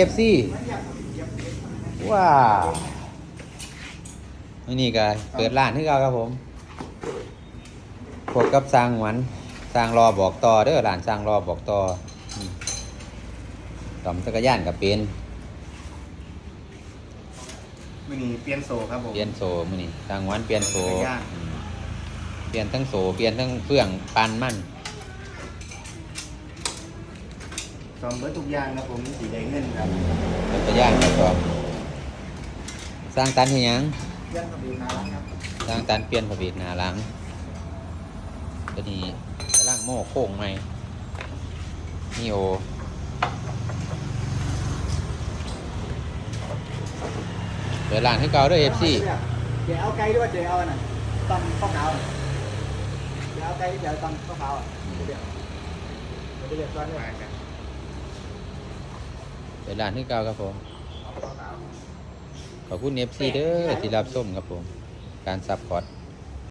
เอฟซีว้าวนี่ก็เปิดร้านที่เก่าครับผมพบกับสร้างหวันสร้างรอบอกต่อเด้อร้านสร้างรอบอกต่ออืมต่อมจักรยานกับเป็นมือนี้เปลี่ยนโซครับผมเปลี่ยนโซมื้อนี้สร้างหวันเปลี่ยนโซจักรยานอืมเปลี่ยนทั้งโซเปลี่ยนทั้งเฟื่องปันมัน ซ่อมเบิร์ทุกอย่างครับผมสีแดงเงินครับจักรยานครับผมสร้างตันเฮ็ดหยังเยี่ยมครับดีนารักครับสร้างตันเปลี่ยนพระเบียดหน้าหลังก็ดีกำลังโม่โค้งใหม่นี่โอเปิดร้านให้เก่าด้วยเอฟซีเดี๋ยวเอาไก่ด้วยเดี๋ยวเอาอันนั้นตำข้าวขาวน่ะเดี๋ยวเอาไก่เดี๋ยวตำข้าวขาวอะเดี๋ยวเดี๋ยวเดี๋ยวเดี๋ยวตอนนี้มาครับ เปิดร้านที่เก่าครับผม ขอบคุณเอฟซีเด้อที่รับส้มครับผม การซับพอร์ต